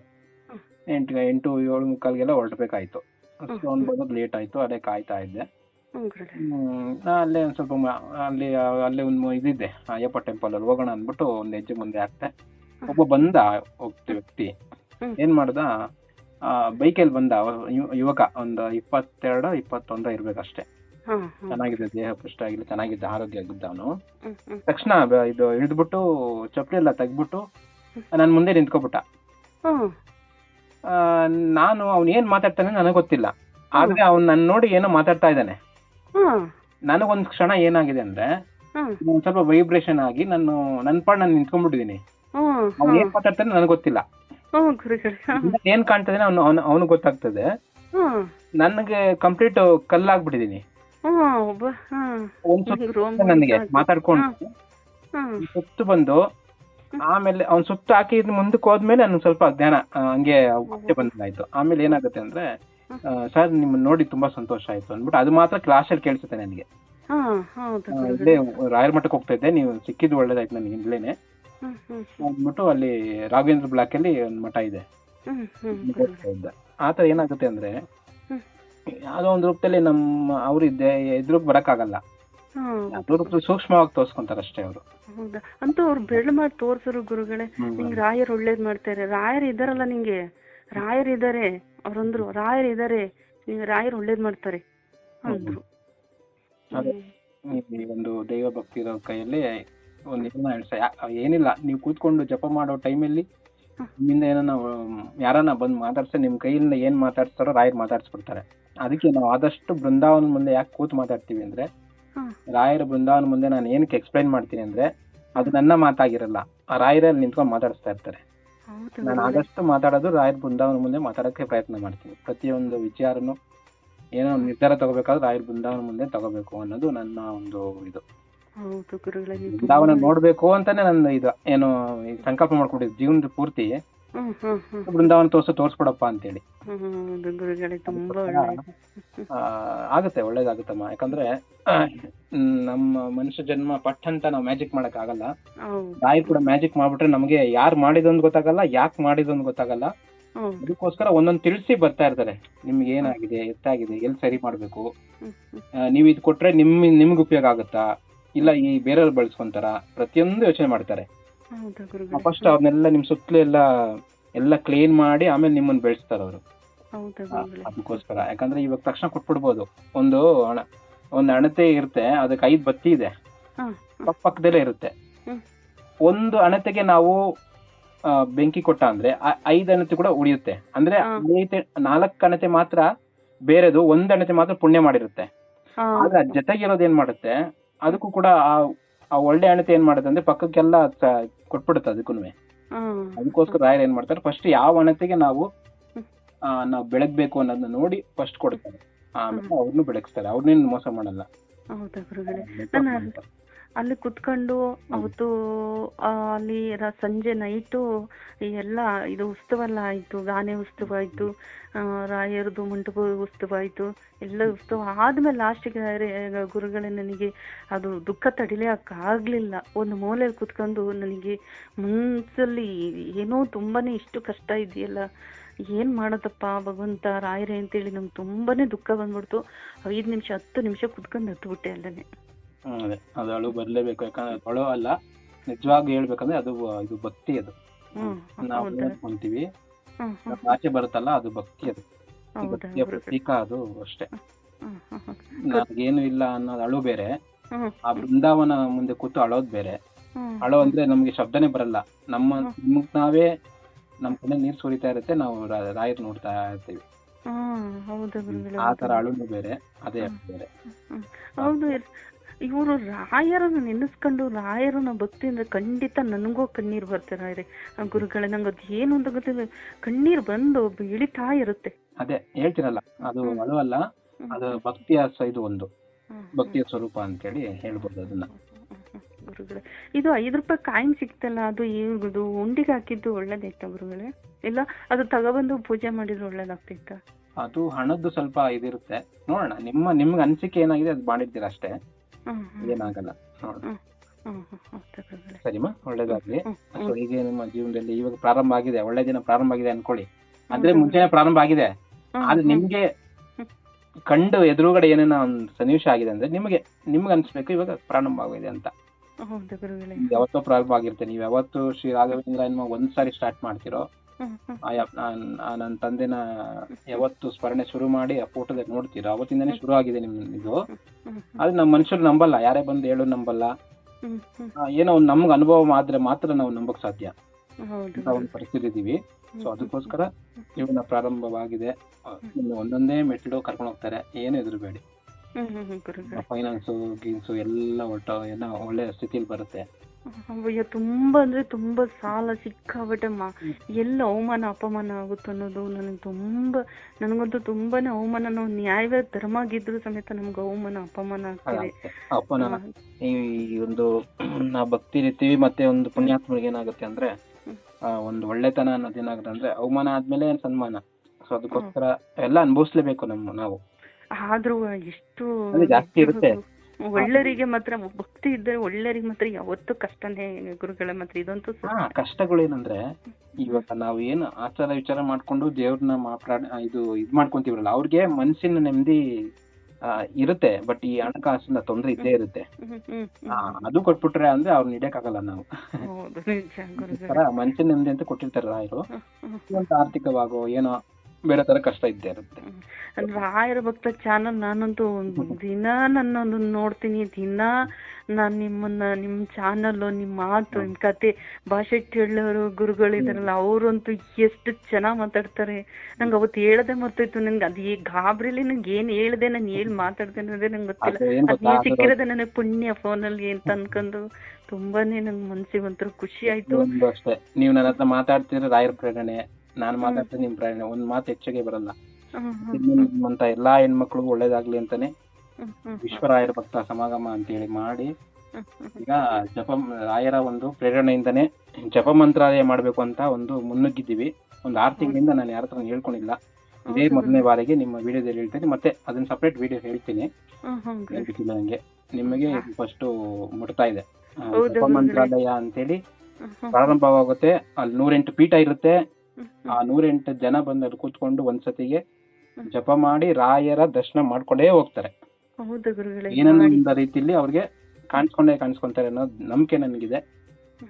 ಹ್ಮ್. ಎಂಟು ಎಂಟು ಏಳು ಮುಕ್ಕಾಲ್ಗೆಲ್ಲ ಹೊರಡ್ಬೇಕಾಯ್ತು ಹ್ಮ್. ಅಷ್ಟೊಂದು ಬಂದದ್ದು ಲೇಟ್ ಆಯ್ತು ಅದೇ ಕಾಯ್ತಾ ಇದ್ದೆ ಹ್ಮ್ ಗುರುಗಳೇ ಹ್ಮ್, ನಾ ಅಲ್ಲೇ ಒಂದು ಸ್ವಲ್ಪ ಮ- ಅಲ್ಲಿ ಅಲ್ಲೇ ಒಂದು ಇದಿದೆ ಅಯ್ಯಪ್ಪ ಟೆಂಪಲ್ ಅಲ್ಲಿ ಹೋಗೋಣ ಅಂದ್ಬಿಟ್ಟು ಒಂದು ಹೆಜ್ಜೆ ಮುಂದೆ ಹಾಕ್ತೆ ಒಬ್ಬ ಬಂದ ಹೋಗ್ತಿ ವ್ಯಕ್ತಿ. ಏನ್ ಮಾಡ್ದ? ಬೈಕಲ್ಲಿ ಬಂದ ಯುವಕ ಒಂದು ಇಪ್ಪತ್ತೆರಡು ಇಪ್ಪತ್ತೊಂದ ಇರ್ಬೇಕಷ್ಟೇ. ಚೆನ್ನಾಗಿದೆ ದೇಹ ಪುಷ್ಟ ಆಗಿಲ್ಲ ಚೆನ್ನಾಗಿದ್ದ ಆರೋಗ್ಯ ಆಗಿದ್ದ ಅವನು. ತಕ್ಷಣ ಇದು ಹಿಡಿದ್ಬಿಟ್ಟು ಚಪ್ಪಲಿ ಎಲ್ಲ ತೆಗ್ಬಿಟ್ಟು ನನ್ನ ಮುಂದೆ ನಿಂತ್ಕೊಬಿಟ್ಟ. ನಾನು ಅವ್ನು ಏನ್ ಮಾತಾಡ್ತಾನೆ ನನಗೆ ಗೊತ್ತಿಲ್ಲ. ಆದ್ರೆ ಅವ್ನು ನನ್ನ ನೋಡಿ ಏನೋ ಮಾತಾಡ್ತಾ ಇದ್ದಾನೆ. ನನಗೊಂದ್ ಕ್ಷಣ ಏನಾಗಿದೆ ಅಂದ್ರೆ ಒಂದ್ ಸ್ವಲ್ಪ ವೈಬ್ರೇಷನ್ ಆಗಿ ನಾನು ನನ್ನ ಪಾಡ್ ನಾನು ನಿಂತ್ಕೊಂಡ್ಬಿಟ್ಟಿದೀನಿ ಅವ್ನು ಏನ್ ಮಾತಾಡ್ತಾನೆ ನನಗೆ ಗೊತ್ತಿಲ್ಲ. ಹ್ಮ್ ಗುರುಗಳೇ. ಹ್ಮ್. ಏನ್ ಕಾಣ್ತದೆ ಅವನು ಅವನು ಅವನು ಗೊತ್ತಾಗ್ತದೆ. ಹ್ಮ್. ನನಗೆ ಕಂಪ್ಲೀಟ್ ಕಲ್ಲಾಗ್ಬಿಟ್ಟಿದೀನಿ. ಹ್ಮ್ ಒಬ್ಬ ಹ್ಮ್. ಒಂದ್ ಸುತ್ತ ನನಗೆ. ಮಾತಾಡ್ಕೊಂಡು ಹ್ಮ್ ಸುತ್ತು ಬಂದು ಆಮೇಲೆ ಅವ್ನ್ ಸುತ್ತ ಹಾಕಿ ಮುಂದಕ್ಕೆ ಹೋದ್ಮೇಲೆ ನನ್ಗೆ ಸ್ವಲ್ಪ ಜ್ಞಾನ ಆ, ಹಂಗೆ ಮತ್ತೆ ಬಂದಾಯ್ತು ಆಮೇಲೆ ಏನಾಗುತ್ತೆ ಅಂದ್ರೆ ಸರ್ ನಿಮ್ಮನ್ನ ನೋಡಿ ತುಂಬಾ ಸಂತೋಷ ಆಯ್ತು ಅಂದ್ಬಿಟ್ಟು ಅದು ಮಾತ್ರ ಕ್ಲಾಸ್ ಅಲ್ಲಿ ಕೇಳಿಸುತ್ತೆ ನನಗೆ. ರಾಯಲ್ ಹೌದು ಆ, ಗುರುಗಳೇ. ಇಲ್ಲೇ ರಾಯರ ಮಠಕ್ಕೆ ಹೋಗ್ತಾ ಇದ್ದೆ. ನೀವು ಸಿಕ್ಕಿದ್ದು ಒಳ್ಳೇದಾಯ್ತು ನನಗೆ ಇಲ್ಲೇನೆ ಹ್ಮ್ ಅಂದ್ಬಿಟ್ಟು ಅಲ್ಲಿ ರಾಘವೇಂದ್ರ ಬ್ಲಾಕ್ ಅಲ್ಲಿ ಒಂದು ಮಠ ಇದೆ. ಇದ್ದೆ ಆತರ ಏನಾಗುತ್ತೆ ಅಂದ್ರೆ. ಯಾವ್ದೋ ಒಂದು ರೂಪದಲ್ಲಿ ನಮ್ಮ ಅವ್ರಿದ್ದೆ ಎದುರು ಬರಕ್ಕಾಗಲ್ಲ. ಹ್ಮ್. ಯಾವ್ದೋ ರೂಪದಲ್ಲಿ ಸೂಕ್ಷ್ಮವಾಗಿ ತೋರ್ಸ್ಕೊಂತಾರೆ ಅಷ್ಟೇ ಅವರು. ಹೌದಾ? ಅಂತೂ ಅವ್ರು ಬೆಳ್ ಮಾಡಿ ತೋರ್ಸರು ಗುರುಗಳೇ. ನಿಂಗೆ ರಾಯರ್ ಒಳ್ಳೇದ್ ಮಾಡ್ತಾರೆ. ರಾಯರ್ ಇದಾರಲ್ಲ ನಿಂಗೆ. ರಾಯರ್ ಇದಾರೆ. ಅವ್ರಂದ್ರು ರಾಯರ್ ಇದಾರೆ. ನಿಂಗೆ ರಾಯರ್ ಒಳ್ಳೇದ್ ಮಾಡ್ತಾರೆ. ಅಂದ್ರು. ಒಂದು ದೈವ ಭಕ್ತಿ ಇರೋ ಕೈಯಲ್ಲಿ ಒಂದು ಏನೋ ಹೇಳ್ಸ ಏನಿಲ್ಲ ನೀವು ಕೂತ್ಕೊಂಡು ಜಪ ಮಾಡೋ ಟೈಮಲ್ಲಿ ನಿಮ್ಮಿಂದ ಏನನ್ನ ಯಾರನ್ನ ಬಂದು ಮಾತಾಡ್ಸ ನಿಮ್ಮ ಕೈಯಿಂದ ಏನು ಮಾತಾಡ್ಸ್ತಾರೋ ರಾಯರ್ ಮಾತಾಡ್ಸ್ಬಿಡ್ತಾರೆ. ಅದಕ್ಕೆ ನಾವು ಆದಷ್ಟು ಬೃಂದಾವನ ಮುಂದೆ ಯಾಕೆ ಕೂತು ಮಾತಾಡ್ತೀವಿ ಅಂದ್ರೆ. ರಾಯರ ಬೃಂದಾವನ ಮುಂದೆ ನಾನು ಏನಕ್ಕೆ ಎಕ್ಸ್ಪ್ಲೈನ್ ಮಾಡ್ತೀನಿ ಅಂದ್ರೆ ಅದು ನನ್ನ ಮಾತಾಗಿರಲ್ಲ. ಆ ರಾಯರಲ್ಲಿ ನಿಂತ್ಕೊಂಡು ಮಾತಾಡಿಸ್ತಾ ಇರ್ತಾರೆ. ನಾನು ಆದಷ್ಟು ಮಾತಾಡೋದು ರಾಯರ್ ಬೃಂದಾವನ ಮುಂದೆ ಮಾತಾಡೋಕ್ಕೆ ಪ್ರಯತ್ನ ಮಾಡ್ತೀನಿ. ಪ್ರತಿಯೊಂದು ವಿಚಾರನು ಏನೋ ನಿರ್ಧಾರ ತಗೋಬೇಕಾದ್ರೆ ರಾಯರ ಬೃಂದಾವನ ಮುಂದೆ ತಗೋಬೇಕು ಅನ್ನೋದು ನನ್ನ ಒಂದು ಇದು. ಹೌದು ಗುರುಗಳೇ ನೀವು ಬೃಂದಾವನ ನೋಡ್ಬೇಕು ಅಂತಾನೆ ನನ್ನ ಇದು ಏನು ಈ ಸಂಕಲ್ಪ ಮಾಡ್ಕೊಂಡಿದ್ದು ಜೀವನದ ಪೂರ್ತಿ. ಹ್ಮ್ ಹ್ಮ್ ಹ್ಮ್. ಬೃಂದಾವನ ತೋರ್ಸ ತೋರ್ಸ್ಬಿಡಪ್ಪ ಅಂತೇಳಿ. ಹ್ಮ್, ಹೌದು ಗುರುಗಳೇ ತುಂಬಾ ಅದಕ್ಕೋಸ್ಕರ ಒಳ್ಳೆಯದು. ಆ, ಆಗುತ್ತೆ ಒಳ್ಳೇದಾಗುತ್ತಮ್ಮ. ಯಾಕಂದ್ರೆ ಹ್ಮ್, ನಮ್ಮ ಮನುಷ್ಯ ಜನ್ಮ ಪಟ್ ಅಂತ ನಾವು ಮ್ಯಾಜಿಕ್ ಮಾಡಕ್ ಆಗಲ್ಲ ಹೌದು. ರಾಯ್ ಕೂಡ ಮ್ಯಾಜಿಕ್ ಮಾಡ್ಬಿಟ್ರೆ ನಮಗೆ ಯಾರು ಮಾಡಿದೊಂದು ಗೊತ್ತಾಗಲ್ಲ ಯಾಕೆ ಮಾಡಿದೊಂದು ಗೊತ್ತಾಗಲ್ಲ. ಹೌದು. ಅದಕ್ಕೋಸ್ಕರ ಒಂದೊಂದು ತಿಳಿಸಿ ಬರ್ತಾ ಇರ್ತಾರೆ. ನಿಮ್ಗೆ ಏನಾಗಿದೆ ಎತ್ತಾಗಿದೆ ಎಲ್ಲಿ ಸರಿ ಮಾಡ್ಬೇಕು? ಹ್ಮ್ ಹ್ಮ್. ಆ, ನೀವು ಇದು ಕೊಟ್ರೆ ನಿಮ್ ನಿಮ್ಗೆ ಉಪಯೋಗ ಆಗುತ್ತಾ? ಇಲ್ಲ ಈ ಬೇರೆಯವ್ರು ಬಳಸ್ಕೊಂತಾರ ಪ್ರತಿಯೊಂದು ಯೋಚನೆ ಮಾಡ್ತಾರೆ. ಫಸ್ಟ್ ಅವ್ರನ್ನೆಲ್ಲ ನಿಮ್ ಸುತ್ತಲೂ ಎಲ್ಲ ಎಲ್ಲ ಕ್ಲೀನ್ ಮಾಡಿ ಆಮೇಲೆ ನಿಮ್ಮನ್ನ ಬೆಳೆಸ್ತಾರ ಅವರು. ಅದಕ್ಕೋಸ್ಕರ. ಯಾಕಂದ್ರೆ ಇವಾಗ ತಕ್ಷಣ ಕೊಟ್ಬಿಡ್ಬೋದು. ಒಂದು ಹಣ ಒಂದು ಅಣತೆ ಇರುತ್ತೆ ಅದಕ್ಕೆ ಐದು ಬತ್ತಿ ಇದೆ. ಪಕ್ಕದಲ್ಲೇ ಇರುತ್ತೆ. ಒಂದು ಅಣತೆಗೆ ನಾವು ಬೆಂಕಿ ಕೊಟ್ಟ ಅಂದ್ರೆ ಐದು ಅಣತೆ ಕೂಡ ಉಳಿಯುತ್ತೆ. ಅಂದ್ರೆ. ನಾಲ್ಕು ಅಣತೆ ಮಾತ್ರ ಬೇರೆದು ಒಂದ್ ಅಣತೆ ಮಾತ್ರ ಪುಣ್ಯ ಮಾಡಿರುತ್ತೆ. ಆದ್ರೆ ಜೊತೆಗಿರೋದು ಏನ್ ಮಾಡುತ್ತೆ? ಅದಕ್ಕೂ ಕೂಡ ಆ ಆ ಒಳ್ಳೆ ಅಣತೆ ಏನ್ ಮಾಡುತ್ತೆ ಅಂದ್ರೆ ಪಕ್ಕಕ್ಕೆಲ್ಲ ಕೊಟ್ಬಿಡುತ್ತೆ ಅದಕ್ಕೂ ಅದಕ್ಕೋಸ್ಕರ ರಾಯರ್ ಏನ್ ಮಾಡ್ತಾರೆ ಫಸ್ಟ್ ಯಾವ ಅಣತೆಗೆ ನಾವು ಆ, ನಾವು ಬೆಳಗ್ಬೇಕು ಅನ್ನೋದನ್ನ ನೋಡಿ ಫಸ್ಟ್ ಕೊಡ್ತಾರೆ. ಆಮೇಲೆ ಅವ್ರನ್ನು ಬೆಳಗ್ಸ್ತಾರೆ ಅವ್ರನ್ನೇನು ಮೋಸ ಮಾಡಲ್ಲ. ಅಲ್ಲಿ ಕುತ್ಕೊಂಡು ಅವತ್ತು ಅಲ್ಲಿ ರ- ಸಂಜೆ ನೈಟು ಎಲ್ಲ ಇದು ಉತ್ಸವ ಎಲ್ಲ ಆಯಿತು. ಗಾನೆ ಉತ್ಸವ ಆಯಿತು. ರಾಯರದು ಮಂಟಪ ಉತ್ಸವ ಆಯಿತು. ಎಲ್ಲ ಉತ್ಸವ ಆದಮೇಲೆ ಲಾಸ್ಟಿಗೆ ಗುರುಗಳೇ ನನಗೆ ಅದು ದುಃಖ ತಡಿಲಿಕ್ಕಾಗಲಿಲ್ಲ ಒಂದು ಮೂಲೆಯಲ್ಲಿ ಕುತ್ಕೊಂಡು ನನಗೆ ಮನಸ್ಸಲ್ಲಿ ಏನೋ ತುಂಬಾನೇ ಇಷ್ಟು ಕಷ್ಟ ಇದೆಯಲ್ಲ. ಏನು ಮಾಡೋದಪ್ಪ ಭಗವಂತ ರಾಯರೇ ಅಂತೇಳಿ ನಂಗೆ ತುಂಬಾನೇ ದುಃಖ ಬಂದ್ಬಿಡ್ತು. ಐದು ನಿಮಿಷ ಹತ್ತು ನಿಮಿಷ ಕುತ್ಕೊಂಡು ಹತ್ಬಿಟ್ಟೆ ಅಲ್ಲೇ ಹ್ಮ್, ಅದೇ. ಅದು ಅಳು ಬರ್ಲೇಬೇಕು. ಯಾಕಂದ್ರೆ ಅದು ಅಳು ಅಲ್ಲ ನಿಜವಾಗಿ ಹೇಳ್ಬೇಕಂದ್ರೆ ಅದು ಇದು ಭಕ್ತಿ ಅದು. ನಾವು ಹ್ಮ್ ಆಚೆ ಬರುತ್ತಲ್ಲ ಅದು ಭಕ್ತಿ ಅದು. ಭಕ್ತಿಯ ಪ್ರತೀಕ ಅದು ಅಷ್ಟೇ. ನನಗೇನು ಇಲ್ಲ ಅನ್ನೋದು ಅಳು ಬೇರೆ. ಆ ಬೃಂದಾವನ ಮುಂದೆ ಕೂತು ಅಳೋದ್ ಬೇರೆ. ಅಳೋ ಅಂದ್ರೆ ನಮ್ಗೆ ಶಬ್ದನೇ ಬರಲ್ಲ. ನಮ್ಮ ನಮಗ್ ನಾವೇ ನಮ್ ಕಣ್ಣ ನೀರ್ ಸುರಿತಾ ಇರುತ್ತೆ ನಾವು ರಾಯರ್ ನೋಡ್ತಾ ಇರ್ತೀವಿ. ಆ. ತರ ಅಳುನು ಬೇರೆ ಅದೇ ಬೇರೆ. ಹೌದು ಇವರು ರಾಯರನ್ನು ನೆನೆಸ್ಕೊಂಡು ರಾಯರನ್ನ ಭಕ್ತಿಯಿಂದ ಖಂಡಿತ ನನಗೂ ಕಣ್ಣೀರು ಬರ್ತಾರೆ ರೀ ಗುರುಗಳೇ ನಂಗೆ ಅದು ಏನು ಅಂತ ಗೊತ್ತಿಲ್ಲ. ಕಣ್ಣೀರು ಬಂದು ಇಳಿತಾ ಇರುತ್ತೆ. ಅದೇ ಹೇಳ್ತಿರಲ್ಲ ಅದು ಮನು ಅಲ್ಲ ಅದು ಭಕ್ತಿಯ ಇದು ಒಂದು. ಭಕ್ತಿಯ ಸ್ವರೂಪ ಅಂತೇಳಿ ಹೇಳ್ಬೋದು ಅದನ್ನ. ಗುರುಗಳೇ. ಇದು ಐದು ರೂಪಾಯಿ ಕಾಯಿನ್ ಸಿಕ್ತಲ್ಲ ಅದು ಇದು ಉಂಡಿಗೆ ಹಾಕಿದ್ದು ಒಳ್ಳೇದಾಯ್ತಾ ಗುರುಗಳೇ? ಇಲ್ಲ ಅದು ತಗೊಬಂದು ಪೂಜೆ ಮಾಡಿದ್ರು ಒಳ್ಳೇದಾಗ್ತಿತ್ತ ಅದು ಹಣದ್ದು ಸ್ವಲ್ಪ ಇದಿರುತ್ತೆ. ನೋಡೋಣ ನಿಮ್ಮ ನಿಮ್ಗೆ ಅನಿಸಿಕೆ ಏನಾಗಿದೆ ಅದು ಮಾಡಿರ್ತೀರ ಅಷ್ಟೇ. ಏನಾಗಲ್ಲ. ಸರಿಮಾ ಒಳ್ಳೇದಾಗ್ಲಿ. ಈಗ ಸೊ ಈಗ ನಿಮ್ಮ ಜೀವನದಲ್ಲಿ ಇವಾಗ ಪ್ರಾರಂಭ ಆಗಿದೆ. ಒಳ್ಳೆ ದಿನ ಪ್ರಾರಂಭ ಆಗಿದೆ ಅನ್ಕೊಳ್ಳಿ. ಅಂದ್ರೆ. ಮುಂಚೆನೆ ಪ್ರಾರಂಭ ಆಗಿದೆ. ಆದ್ರೆ. ನಿಮ್ಗೆ ಕಂಡು ಎದುರುಗಡೆ ಏನೇನ ಒಂದು ಸನ್ನಿವೇಶ ಆಗಿದೆ ಅಂದ್ರೆ ನಿಮಗೆ ನಿಮ್ಗೆ ಅನ್ಸ್ಬೇಕು ಇವಾಗ ಪ್ರಾರಂಭ ಆಗಿದೆ ಅಂತ. ಯಾವತ್ತೋ ಪ್ರಾರಂಭ ಆಗಿರ್ತೇನೆ ನೀವು ಯಾವತ್ತು ಶ್ರೀ ರಾಘವೇಂದ್ರ ಒಂದ್ಸಾರಿ ಒಂದ್ ಸಾರಿ ಸ್ಟಾರ್ಟ್ ಮಾಡ್ತಿರೋ ನನ್ನ ತಂದೆನ ಯಾವತ್ತು ಸ್ಮರಣೆ ಶುರು ಮಾಡಿ ಆ ಫೋಟೋದಾಗ ನೋಡ್ತೀರಾ? ಅವತ್ತಿಂದಾನೆ ಶುರು ಆಗಿದೆ ನಿಮ್ ಇದು. ಆದ್ರೆ ನಮ್ಮ ಮನುಷ್ಯರು ನಂಬಲ್ಲ. ಯಾರೇ ಬಂದು ಹೇಳು ನಂಬಲ್ಲ. ಏನೋ ಒಂದು ನಮ್ಗೆ ಅನುಭವ ಆದ್ರೆ ಮಾತ್ರ ನಾವು ನಂಬಕ್ ಸಾಧ್ಯ. ಒಂದು ಪರಿಸ್ಥಿತಿ ಇದೀವಿ. ಸೊ ಅದಕ್ಕೋಸ್ಕರ ಜೀವನ ಪ್ರಾರಂಭವಾಗಿದೆ. ಒಂದೊಂದೇ ಮೆಟ್ಲು ಕರ್ಕೊಂಡು ಹೋಗ್ತಾರೆ. ಏನು ಗುರುಗಳೇ. ಫೈನಾನ್ಸು ಗೀನ್ಸು ಎಲ್ಲ ಒಟ್ಟು ಏನೋ ಒಳ್ಳೆ ಸ್ಥಿತಿಲಿ ಬರುತ್ತೆ. ಅಯ್ಯೋ ತುಂಬಾ ಅಂದ್ರೆ ತುಂಬಾ ಸಾಲ ಸಿಕ್ಕಾಪಟ್ಟೆ ಮಾ. ಎಲ್ಲ ಅವಮಾನ ಅಪಮಾನ ಆಗುತ್ತೆ ಅನ್ನೋದು ನನಗೆ ತುಂಬಾ ನನಗಂತೂ ತುಂಬಾನೇ ಅವಮಾನ ನಾವು ನ್ಯಾಯವೇ ಧರ್ಮ ಆಗಿದ್ರು ಸಮೇತ ನಮ್ಗೆ ಅವಮಾನ ಅಪಮಾನ ಆಗ್ತಿದೆ. ಅಪಮಾನ. ಈ ಒಂದು ನಾವು ಭಕ್ತಿ ಇರ್ತೀವಿ ಮತ್ತೆ ಒಂದು ಪುಣ್ಯಾತ್ಮರಿಗೆ ಏನಾಗುತ್ತೆ ಅಂದ್ರೆ ಒಂದು ಒಳ್ಳೆತನ ಅನ್ನೋದು ಏನಾಗುತ್ತೆ ಅಂದ್ರೆ ಅವಮಾನ ಆದ್ಮೇಲೆ ಸನ್ಮಾನ? ಸೊ ಅದಕ್ಕೋಸ್ಕರ ಎಲ್ಲ ಅನುಭವಿಸ್ಲೇಬೇಕು ನಮ್ಮ ನಾವು. ಆದ್ರೂ ಎಷ್ಟು ಜಾಸ್ತಿ ಇರುತ್ತೆ. ಒಳ್ಳೆಯವರಿಗೆ ಮಾತ್ರ ಭಕ್ತಿ ಇದ್ದರೆ ಒಳ್ಳೆಯವರಿಗೆ ಮಾತ್ರ ಯಾವತ್ತು ಕಷ್ಟನೇ ಗುರುಗಳ ಮಾತ್ರ. ಇದಂತೂ ಕಷ್ಟಗಳೇನಂದ್ರೆ ಕಷ್ಟಗಳು ಏನಂದ್ರೆ ಇವಾಗ ನಾವು ಏನು ಆಚಾರ ವಿಚಾರ ಮಾಡ್ಕೊಂಡು ದೇವ್ರನ್ನ ಮಾತಾಡ ಇದು ಇದ್ ಮಾಡ್ಕೊಂತೀವಲ್ಲ ಅವ್ರಿಗೆ ಮನ್ಸಿನ ನೆಮ್ಮದಿ ಆ, ಇರುತ್ತೆ ಬಟ್ ಈ ಹಣಕಾಸಿನ ತೊಂದ್ರೆ ಇದ್ದೇ ಇರುತ್ತೆ. ಅದು ಕೊಟ್ಬಿಟ್ರೆ ಅಂದ್ರೆ ಅವ್ರನ್ನ ಇಡಕ್ಕಾಗಲ್ಲ ನಾವು. ಮನ್ಸಿನ ನೆಮ್ಮದಿ ಅಂತ ಕೊಟ್ಟಿರ್ತಾರಲ್ಲ ಇವರು. ಆರ್ಥಿಕವಾಗೋ ಏನೋ ಬೇರೆ ತರ ಕಷ್ಟ ಇದ್ದೇ ಇರುತ್ತೆ. ರಾಯರ ಭಕ್ತ ಚಾನಲ್ ನಾನಂತೂ ದಿನ ನನ್ನೊಂದು ನೋಡ್ತೀನಿ ದಿನ ನಾನ್ ನಿಮ್ಮನ್ನ ನಿಮ್ ಚಾನಲ್ ನಿಮ್ ಮಾತು ನಿಮ್ ಕತೆ ಭಾಷೆ ಹೇಳೋರು ಗುರುಗಳಿದಾರಲ್ಲ ಅವ್ರಂತೂ ಎಷ್ಟು ಚೆನ್ನಾಗ್ ಮಾತಾಡ್ತಾರೆ. ನಂಗೆ ಅವತ್ತು ಹೇಳದೆ ಮರ್ತೋಯ್ತು ನನ್ಗೆ ಅದು ಈ ಗಾಬರಿಲಿ ನಂಗೆ ಏನ್ ಹೇಳ್ದೆ ನಾನು ಏನ್ ಮಾತಾಡ್ದೆ ಅನ್ನೋದೇ ನಂಗೆ ಗೊತ್ತಿಲ್ಲ. ಅದು ನೀವ್ ಸಿಕ್ಕಿರೋದೇ ನನಗೆ ಪುಣ್ಯ ಫೋನಲ್ಲಿ ಅಂತ ಅನ್ಕೊಂಡು ತುಂಬಾನೇ ನಂಗೆ ಮನ್ಸಿಗೆ ಒಂಥರ ಖುಷಿ ಆಯ್ತು. ನೀವು ನನ್ನ ಹತ್ರ ಮಾತಾಡ್ತಿದ್ರೆ ರಾಯರ ಪ್ರೇರಣೆ ನಾನು ಮಾತಾಡ್ತೀನಿ ನಿಮ್ ಪ್ರೇರಣೆ ಒಂದ್ ಮಾತು ಹೆಚ್ಚಿಗೆ ಬರಲ್ಲ. ನಿಮ್ಮಂತ ಎಲ್ಲಾ ಹೆಣ್ಮಕ್ಳಿಗೂ ಒಳ್ಳೇದಾಗ್ಲಿ ಅಂತಾನೆ ವಿಶ್ವರಾಯರ ಭಕ್ತ ಸಮಾಗಮ ಅಂತ ಹೇಳಿ ಮಾಡಿ ಈಗ ಜಪ ರಾಯರ ಒಂದು ಪ್ರೇರಣೆಯಿಂದನೇ ಜಪ ಮಂತ್ರಾಲಯ ಮಾಡ್ಬೇಕು ಅಂತ ಒಂದು ಮುನ್ನುಗ್ಗಿದ್ದೀವಿ. ಒಂದು ಆರು ತಿಂಗಳಿಂದ ನಾನು ಯಾರ ಹತ್ರ ಹೇಳ್ಕೊಂಡಿಲ್ಲ. ಇದೇ? ಮೊದಲನೇ ಬಾರಿಗೆ ನಿಮ್ಮ ವಿಡಿಯೋದಲ್ಲಿ ಹೇಳ್ತೀನಿ. ಮತ್ತೆ ಅದನ್ನ ಸಪ್ರೇಟ್ ವಿಡಿಯೋ ಹೇಳ್ತೀನಿ. ನಂಗೆ. ನಿಮಗೆ ಫಸ್ಟ್ ಮುಟ್ತಾ ಇದೆ. ಜಪ? ಮಂತ್ರಾಲಯ ಅಂತೇಳಿ ಪ್ರಾರಂಭವಾಗುತ್ತೆ. ಅಲ್ಲಿ ನೂರೆಂಟು ಪೀಠ ಇರುತ್ತೆ. ಆ ನೂರೆಂಟು ಜನ ಬಂದು ಅಲ್ಲಿ ಕೂತ್ಕೊಂಡು ಒಂದ್ಸತಿಗೆ ಜಪ ಮಾಡಿ ರಾಯರ ದರ್ಶನ ಮಾಡ್ಕೊಂಡೇ ಹೋಗ್ತಾರೆ. ಹೌದಾ ಗುರುಗಳೇ. ಏನನ್ನ. ಒಂದು ರೀತಿಯಲ್ಲಿ ಅವ್ರಿಗೆ ಕಾಣಿಸ್ಕೊಂಡೇ ಕಾಣಿಸ್ಕೊಂತಾರೆ ಅನ್ನೋದು ನಂಬಿಕೆ ನನಗಿದೆ.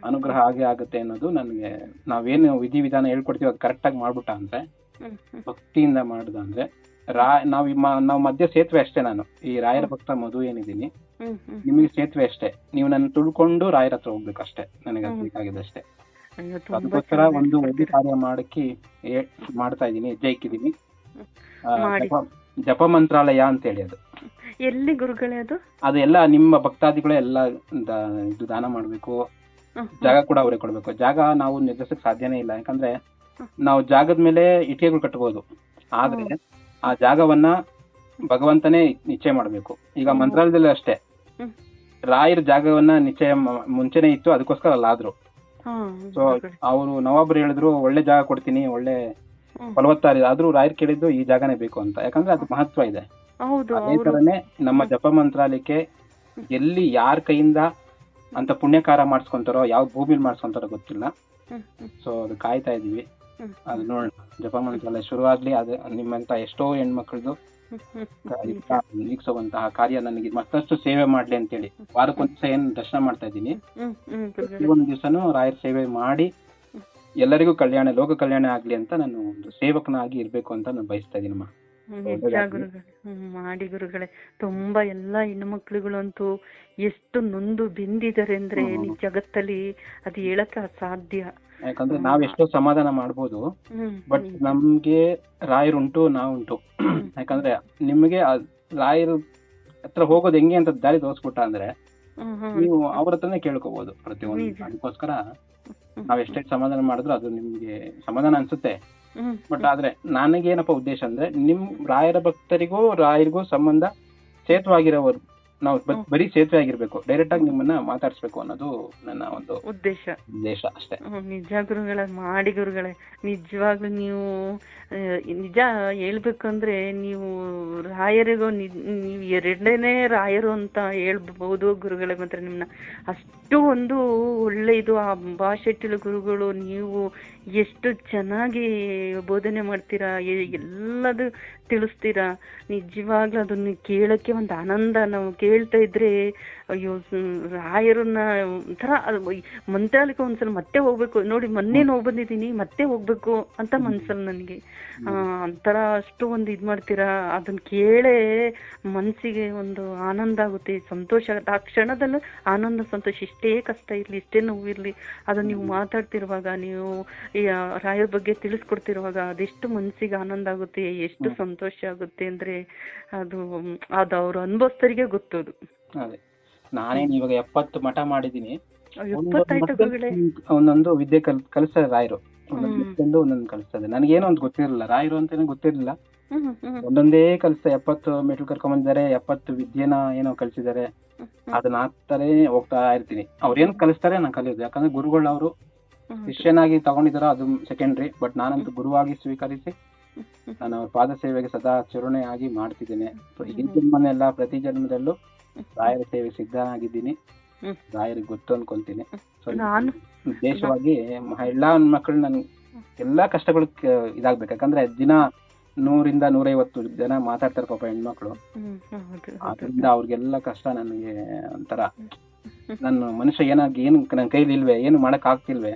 ಅನುಗ್ರಹ ಹಾಗೆ ಆಗುತ್ತೆ ಅನ್ನೋದು ನನಗೆ ನಾವೇನು ವಿಧಿ ವಿಧಾನ ಹೇಳ್ಕೊಡ್ತೀವಿ ಅದು ಕರೆಕ್ಟಾಗಿ ಮಾಡ್ಬಿಟ್ಟ ಅಂದ್ರೆ ಭಕ್ತಿಯಿಂದ ಮಾಡ್ದ ಅಂದ್ರೆ ರಾ ನಾವು ನಾವು ಮಧ್ಯ ಸೇತುವೆ ಅಷ್ಟೇ ನಾನು ಈ ರಾಯರ ಭಕ್ತ ಮಧು ಏನಿದ್ದೀನಿ ನಿಮಗೆ ಸೇತುವೆ ಅಷ್ಟೇ ನೀವು ನನ್ನ ತುಳ್ಕೊಂಡು ರಾಯರ ಹತ್ರ ಹೋಗ್ಬೇಕು ಅಷ್ಟೇ ನನಗೆ ಬೇಕಾಗಿದೆ ಹ್ಮ್. ಅದಕ್ಕೋಸ್ಕರ ಒಂದು ಒಳ್ಳೆ ಕಾರ್ಯ ಮಾಡಕ್ಕೆ ಮಾಡ್ತಾ ಇದ್ದೀನಿ ಹೆಜ್ಜೆ ಇಕ್ಕಿದ್ದೀನಿ. ಜಪ- ಮಂತ್ರಾಲಯ ಅಂತ ಹೇಳಿ ಅದು. ಎಲ್ಲಿ ಗುರುಗಳೇ ಅದು? ಅದೆಲ್ಲ ಎಲ್ಲ ನಿಮ್ಮ ಭಕ್ತಾದಿಗಳೇ ಎಲ್ಲ ಇದು ದಾನ ಮಾಡಬೇಕು. ಜಾಗ ಕೂಡ ಅವರೇ ಕೊಡಬೇಕು. ಜಾಗ ನಾವು ನಿರ್ಧರಿಸಕ್ ಸಾಧ್ಯನೇ ಇಲ್ಲ. ಯಾಕಂದ್ರೆ ನಾವು ಜಾಗದ ಮೇಲೆ ಇಟ್ಟಿಗೆಗಳು ಕಟ್ಟಬಹುದು ಆದ್ರೆ ಆ ಜಾಗವನ್ನ ಭಗವಂತನೇ ನಿಶ್ಚಯ ಮಾಡಬೇಕು. ಈಗ. ಮಂತ್ರಾಲಯದಲ್ಲಿ ಅಷ್ಟೇ. ರಾಯರ ಜಾಗವನ್ನ ನಿಶ್ಚಯ ಮುಂಚೆನೆ ಇತ್ತು. ಅದಕ್ಕೋಸ್ಕರ ಅಲ್ಲ ಆದ್ರು. ಹಾ, ಸೊ. ಅವರು ನವಾಬ್ರು ಹೇಳಿದ್ರು ಒಳ್ಳೆ ಜಾಗ ಕೊಡ್ತೀನಿ ಒಳ್ಳೆ. ಫಲವತ್ತಾರಿ. ಆದ್ರೂ ರಾಯರ್ ಕೇಳಿದ್ದು ಈ ಜಾಗನೇ ಬೇಕು ಅಂತ. ಯಾಕಂದ್ರೆ ಅದು ಮಹತ್ವ ಇದೆ. ಅದೇ ತರನೇ ನಮ್ಮ ಜಪ ಮಂತ್ರಾಲಯಕ್ಕೆ ಎಲ್ಲಿ ಯಾರ ಕೈಯಿಂದ ಅಂತ ಪುಣ್ಯಕಾರ ಮಾಡಿಸ್ಕೊಂತಾರೋ ಯಾವ ಭೂಮಿಲಿ ಮಾಡಿಸ್ಕೊಂತಾರೋ ಗೊತ್ತಿಲ್ಲ. ಸೊ ಅದು ಕಾಯ್ತಾ ಇದೀವಿ. ಅದು ನೋಡೋಣ. ಜಪ ಮಂತ್ರಾಲಯ ಶುರುವಾಗ್ಲಿ ಅದು ನಿಮ್ಮಂತ ಎಷ್ಟೋ ಹೆಣ್ಮಕ್ಳದು ನೀಗಿಸುವಂತಹ ಕಾರ್ಯ ನನಗೆ ಮತ್ತಷ್ಟು ಸೇವೆ ಮಾಡ್ಲಿ ಅಂತೇಳಿ. ದಿವಸ ಏನ್ ದರ್ಶನ ಮಾಡ್ತಾ ಇದ್ದೀನಿ. ಒಂದ್ ದಿವಸನು ರಾಯರ ಸೇವೆ ಮಾಡಿ ಎಲ್ಲರಿಗೂ ಕಲ್ಯಾಣ ಲೋಕ ಕಲ್ಯಾಣ ಆಗ್ಲಿ ಅಂತ ನಾನು ಒಂದು ಸೇವಕನಾಗಿ ಇರ್ಬೇಕು ಅಂತ ನಾನು ಬಯಸ್ತಾ ಇದ್ದೀನಿ ನಿಜ ಗುರುಗಳೇ. ಮಾಡಿ ಗುರುಗಳೇ. ತುಂಬಾ ಎಲ್ಲಾ ಹೆಣ್ಮಕ್ಳುಗಳಂತೂ ಎಷ್ಟು ನೊಂದು ಬೆಂದಿದ್ದಾರೆ ಅಂದ್ರೆ. ಈ ಜಗತ್ತಲ್ಲಿ ಅದು ಹೇಳಕ್ಕೆ ಅಸಾಧ್ಯ. ಯಾಕಂದ್ರೆ ನಾವ್ ಎಷ್ಟೋ ಸಮಾಧಾನ ಮಾಡ್ಬೋದು ಬಟ್ ನಮ್ಗೆ ರಾಯರುಂಟು ನಾವುಂಟು. ಯಾಕಂದ್ರೆ ನಿಮ್ಗೆ ರಾಯರ್ ಹತ್ರ ಹೋಗೋದು ಹೆಂಗೆ ಅಂತ ದಾರಿ ತೋರಿಸ್ಬಿಟ್ಟ ಅಂದ್ರೆ ನೀವು ಅವ್ರ ಹತ್ರನೇ ಕೇಳ್ಕೋಬಹುದು ಪ್ರತಿಯೊಂದು ಒಂದು ಅದಕ್ಕೋಸ್ಕರ ನಾವ್ ಎಷ್ಟೇ ಸಮಾಧಾನ ಮಾಡಿದ್ರು ಅದು ನಿಮ್ಗೆ ಸಮಾಧಾನ ಅನ್ಸುತ್ತೆ. ಬಟ್ ಆದ್ರೆ ನನಗೇನಪ್ಪ ಉದ್ದೇಶ ಅಂದ್ರೆ ನಿಮ್ ರಾಯರ ಭಕ್ತರಿಗೂ ರಾಯರಿಗೂ ಸಂಬಂಧ ಸೇತುವಾಗಿರೋವರು ನಾವು ಬರೀ ಸೇತುವೆ ಆಗಿರ್ಬೇಕು ಡೈರೆಕ್ಟ್ ಆಗಿ ನಿಮ್ಮನ್ನ ಮಾತಾಡ್ಸ್ಬೇಕು ಅನ್ನೋದು ನನ್ನ ಒಂದು ಉದ್ದೇಶ. ಉದ್ದೇಶ ಅಷ್ಟೇ. ನಿಜ ಗುರುಗಳ ಮಾಡಿ ಗುರುಗಳೇ ನಿಜವಾಗ್ಲೂ ನೀವು ನಿಜ ಹೇಳ್ಬೇಕಂದ್ರೆ ನೀವು ರಾಯರಿಗೂ ನೀವು ಎರಡನೇ ರಾಯರು ಅಂತ ಹೇಳ್ಬಹುದು ಗುರುಗಳೇ ಮಾತ್ರ ನಿಮ್ಮನ್ನ ಅಷ್ಟು ಒಂದು ಒಳ್ಳೆಯದು ಆ ಭಾಷೆಟ್ಟಿಲು ಗುರುಗಳು ನೀವು ಎಷ್ಟು ಚೆನ್ನಾಗಿ ಬೋಧನೆ ಮಾಡ್ತೀರಾ ಎಲ್ಲದು ತಿಳಿಸ್ತೀರಾ ನಿಜವಾಗ್ಲೂ ಅದನ್ನ ಕೇಳಕ್ಕೆ ಒಂದು ಆನಂದ ನಾವು ಕೇಳ್ತಾ ಇದ್ರೆ ಅಯ್ಯೋ ರಾಯರನ್ನ ಒಂಥರ ಮಂತ್ರಾಲಯಕ್ಕೆ ಒಂದ್ಸಲ ಮತ್ತೆ ಹೋಗ್ಬೇಕು. ನೋಡಿ ಮೊನ್ನೆ ಹೋಗಿ ಬಂದಿದ್ದೀನಿ ಮತ್ತೆ ಹೋಗ್ಬೇಕು ಅಂತ ಮನ್ಸಲ್ಲಿ ನನಗೆ. ಆ, ಒಂಥರ ಅಷ್ಟು ಒಂದು ಇದು ಮಾಡ್ತೀರಾ? ಅದನ್ನ ಕೇಳೇ ಮನಸ್ಸಿಗೆ ಒಂದು ಆನಂದ ಆಗುತ್ತೆ ಸಂತೋಷ ಆಗುತ್ತೆ. ಆ ಕ್ಷಣದಲ್ಲೂ ಆನಂದ ಸಂತೋಷ. ಇಷ್ಟೇ ಕಷ್ಟ ಇರಲಿ ಇಷ್ಟೇ ನೋವಿರಲಿ ಅದು ನೀವು ಮಾತಾಡ್ತಿರುವಾಗ ನೀವು ರಾಯರ ಬಗ್ಗೆ ತಿಳಿಸ್ಕೊಡ್ತಿರುವಾಗ ಅದೆಷ್ಟು ಮನಸ್ಸಿಗೆ ಆನಂದ ಆಗುತ್ತೆ ಎಷ್ಟು ಸಂತೋಷ ಆಗುತ್ತೆ ಅಂದ್ರೆ ಅದು ಅದು ಅವ್ರು ಅನುಭವಸ್ಥರಿಗೆ ಗೊತ್ತದು. ಅದೇ. ನಾನೇನ್ ಇವಾಗ ಎಪ್ಪತ್ತು ಮಠ ಮಾಡಿದೀನಿ ಒಂದೊಂದು ವಿದ್ಯೆ ಕಲ್ ಕಲಿಸ್ತಾರೆ ರಾಯರು. ಒಂದೊಂದು ಒಂದೊಂದು ಕಲಿಸ್ತದೆ ನನಗೇನೋ ಒಂದು ಗೊತ್ತಿರಲಿಲ್ಲ ರಾಯರು ಅಂತೇನು ಗೊತ್ತಿರಲಿಲ್ಲ. ಒಂದೊಂದೇ ಕಲಿಸ್ತಾ ಎಪ್ಪತ್ತು ಮೆಟ್ಟಿಲು ಕರ್ಕೊಂಡ್ ಬಂದಿದ್ದಾರೆ ಎಪ್ಪತ್ತು ವಿದ್ಯೆನ ಏನೋ ಕಲಿಸಿದ್ದಾರೆ. ಅದನ್ನ ಹಾಕ್ತಾರೆ ಹೋಗ್ತಾ ಇರ್ತೀನಿ. ಅವ್ರೇನು ಏನ್ ಕಲಿಸ್ತಾರೆ ನಾನು ಕಲಿಯೋದು. ಯಾಕಂದ್ರೆ ಗುರುಗಳು ಅವರು ಶಿಷ್ಯನಾಗಿ ತಗೊಂಡಿದಾರ ಅದು ಸೆಕೆಂಡ್ರಿ ಬಟ್ ನಾನಂತೂ ಗುರುವಾಗಿ ಸ್ವೀಕರಿಸಿ ನಾನು ಅವ್ರ ಪಾದ ಸೇವೆಗೆ ಸದಾ ಆಗಿ ಮಾಡ್ತಿದ್ದೇನೆ. ಈ ಜನ್ಮನೆಲ್ಲ ಪ್ರತಿ ಜನ್ಮದಲ್ಲೂ ರಾಯರ ಸೇವೆ ಸಿದ್ಧನಾಗಿದ್ದೀನಿ. ರಾಯರಿಗೆ ಗೊತ್ತು ಅನ್ಕೊಂತೀನಿ. ನಾನು? ವಿಶೇಷವಾಗಿ ಎಲ್ಲಾ ಮಕ್ಕಳು ನನ್ ಎಲ್ಲಾ ಕಷ್ಟಗಳು ಇದಾಗ್ಬೇಕು. ಯಾಕಂದ್ರೆ ದಿನ ನೂರಿಂದ ನೂರೈವತ್ತು ಜನ ಮಾತಾಡ್ತಾರೆ ಪಾಪ ಹೆಣ್ಮಕ್ಳು. ಅದರಿಂದ ಅವ್ರಿಗೆಲ್ಲ ಕಷ್ಟ ನನಗೆ ಒಂಥರ ನನ್ನ ಮನುಷ್ಯ ಏನಾಗಿ ಏನು ನನ್ನ ಕೈಲಿ ಇಲ್ವೇ ಏನು ಮಾಡಕ್ ಆಗ್ತಿಲ್ವೇ?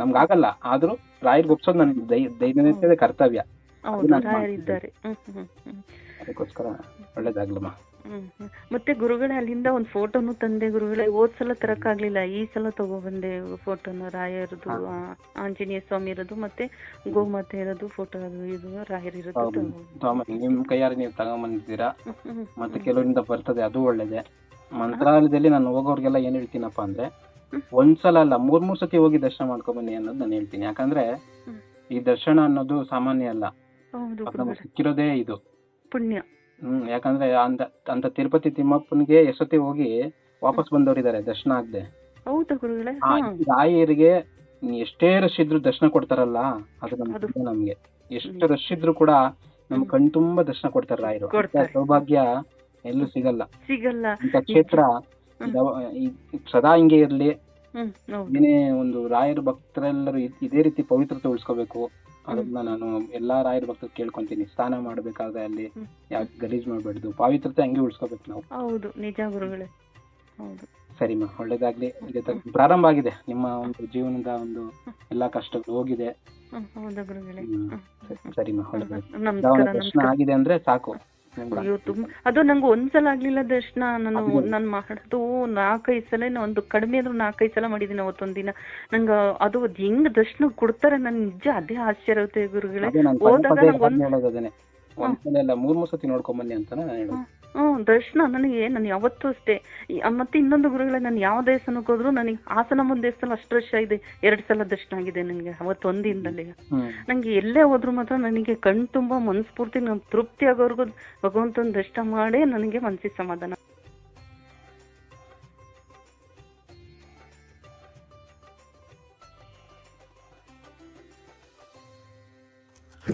ನಮ್ಗ್ ಆಗಲ್ಲ. ಆದ್ರೂ ರಾಯರ್ಗೆ ಒಪ್ಸೋದು ನನ್ ದೈ ದೈನಂದಿನ ಕರ್ತವ್ಯ. ಅದಕ್ಕೋಸ್ಕರ ಒಳ್ಳೇದಾಗ್ಲಮ್ಮ. ಮತ್ತೆ ಗುರುಗಳೇ ಅಲ್ಲಿಂದ ಒಂದು ಫೋಟೋನು ತಂದೆ ಗುರುಗಳೇ ಹೋದ್ ಸಲ ತರಕ್ಕಾಗ್ಲಿಲ್ಲ ಈ ಸಲ ತಗೊಬಂದೆ ಫೋಟೋನ ರಾಯರದು ಆಂಜನೇಯ ಸ್ವಾಮಿ ಇರೋದು ಮತ್ತೆ ಗೋಮಾತೆ ಇರೋದು ಫೋಟೋ ಅದು ಇದು ರಾಯರ್ ಇರೋದು. ನಿಮ್ ಕೈಯಾರೆ ನೀವು ತಗೊಂಬಂದಿದ್ದೀರಾ? ಮತ್ತೆ ಕೆಲವರಿಂದ ಬರ್ತದೆ ಅದು ಒಳ್ಳೇದೆ. ಮಂತ್ರಾಲಯದಲ್ಲಿ ನಾನು ಹೋಗೋರ್ಗೆಲ್ಲ ಏನ್ ಹೇಳ್ತೀನಪ್ಪ ಅಂದ್ರೆ. ಒಂದ್ಸಲ ಅಲ್ಲ ಮೂರ್ ಮೂರ್ ಸತಿ ಹೋಗಿ ದರ್ಶನ ಮಾಡ್ಕೊಂಡ್ ಬನ್ನಿ ಅನ್ನೋದು ನಾನು ಹೇಳ್ತೀನಿ. ಯಾಕಂದ್ರೆ ಈ ದರ್ಶನ ಅನ್ನೋದು ಸಾಮಾನ್ಯ ಅಲ್ಲ. ಸಿಕ್ಕಿರೋದೇ ಇದು. ಪುಣ್ಯ. ಹ್ಮ್ ಯಾಕಂದ್ರೆ ಅಂತ ಅಂತ ತಿರುಪತಿ ತಿಮ್ಮಪ್ಪನಿಗೆ ಎಷ್ಟೊತ್ತಿ ಹೋಗಿ ವಾಪಸ್ ಬಂದವರಿದ್ದಾರೆ ದರ್ಶನ ಆಗದೆ. ಹೌದಾ ಗುರುಗಳೇ? ಆ ಹಾ ರಾಯರಿಗೆ ಎಷ್ಟೇ ರಶ್ ಇದ್ರು ದರ್ಶನ ಕೊಡ್ತಾರಲ್ಲ ಅದು ಅದು- ನಮ್ಗೆ ನಮ್ಗೆ. ಎಷ್ಟು ರಶ್ ಇದ್ರು ಕೂಡ ನಮ್ ಕಣ್ ತುಂಬಾ ದರ್ಶನ ಕೊಡ್ತಾರೆ ರಾಯರು. ಅಂತ ಕೊಡ್ತಾರೆ. ಸೌಭಾಗ್ಯ ಎಲ್ಲೂ ಸಿಗಲ್ಲ. ಸಿಗಲ್ಲ. ಇಂಥ ಕ್ಷೇತ್ರ ಹ್ಮ್. ಯಾವ- ಈ- ಸದಾ ಹಿಂಗೆ ಇರ್ಲಿ. ಹ್ಮ್ ಹೌದು. ಏನೇ ಒಂದು ರಾಯರ ಭಕ್ತರೆಲ್ಲರೂ ಇದೇ ರೀತಿ ಪವಿತ್ರತೆ ಉಳಿಸ್ಕೋಬೇಕು. ಅದನ್ನ ನಾನು ಎಲ್ಲಾ ರಾಯರ ಭಕ್ತರು ಕೇಳ್ಕೊಂತೀನಿ. ಸ್ನಾನ ಮಾಡ್ಬೇಕಾದ್ರೆ ಅಲ್ಲಿ ಯಾಕೆ ಯಾವ ಗಲೀಜ್ ಮಾಡ್ಬಾರ್ದು ಪಾವಿತ್ರತೆ ಹಂಗೆ ಉಳಿಸ್ಕೋಬೇಕು ನಾವು. ಹೌದು ನಿಜ ಗುರುಗಳೇ. ಹೌದು. ಸರಿ ಮಾ ಒಳ್ಳೇದಾಗ್ಲಿ. ಪ್ರಾರಂಭ ಆಗಿದೆ. ನಿಮ್ಮ ಒಂದು ಜೀವನದ ಒಂದು ಎಲ್ಲಾ ಕಷ್ಟಗಳು ಹೋಗಿದೆ. ಸರಿ- ಮಾ ಒಳ್ಳೇದಾಗ್ಲಿ. ಪ್ರಶ್ನೆ ಆಗಿದೆ ಅಂದ್ರೆ ಸಾಕು. ಅಯ್ಯೋ ತುಂಬ ಅದು ನಂಗೆ ಒಂದ್ಸಲ ಆಗ್ಲಿಲ್ಲ ದರ್ಶನ. ನಾನು ಅದೇ. ನಾನು ಮಾಡೋದು ನಾಲ್ಕೈದು ಸಲ ಒಂದು ಕಡಿಮೆ ಆದ್ರೂ ನಾಲ್ಕೈದು ಸಲ ಮಾಡಿದ್ದೀನಿ ಅವತ್ತೊಂದ್ ದಿನ. ನಂಗೆ ಅದು ಅದ್ ಹೆಂಗ್ ದರ್ಶನ ಕೊಡ್ತಾರೆ ನನ್ ನಿಜ ಅದೇ ಆಶ್ಚರ್ಯ ಆಗುತ್ತೆ ಗುರುಗಳೇ. ಅದೇ ಹೋದಾಗ ನಂಗ್ ಒಂದ್- ಮೂರ್ ಮೂರ್ ಸತಿ ನೋಡ್ಕೊಂಡ್ ಬನ್ನಿ ಅಂತ ಹ್ಮ್ ದರ್ಶನ ನನಗೆ ನಾನು ಯಾವತ್ತೂ ಅಷ್ಟೇ. ಮತ್ತೆ ಇನ್ನೊಂದು ಗುರುಗಳೇ ನಾನು ಯಾವ ದೇವಸ್ಥಾನಕ್ಕೆ ಹೋದ್ರು ನನಗೆ ಹಾಸನಮ್ಮನ ದೇವಸ್ಥಾನ ಅಷ್ಟು ವರ್ಷ ಇದೆ. ಎರಡ್ ಸಲ ದರ್ಶನ ಆಗಿದೆ ನನಗೆ ಅವತ್ತು ಒಂದಿನದಲ್ಲಿ ನನಗೆ ನಂಗೆ ಎಲ್ಲೇ ಹೋದ್ರು ಮಾತ್ರ ನನಗೆ ಕಣ್ ತುಂಬಾ ಮನಸ್ಫೂರ್ತಿ ನಾನು ತೃಪ್ತಿ ಆಗೋವರೆಗೂ ಭಗವಂತನ ದರ್ಶನ ಮಾಡೇ ನನಗೆ ಮನಸ್ಸಿಗೆ ಸಮಾಧಾನ.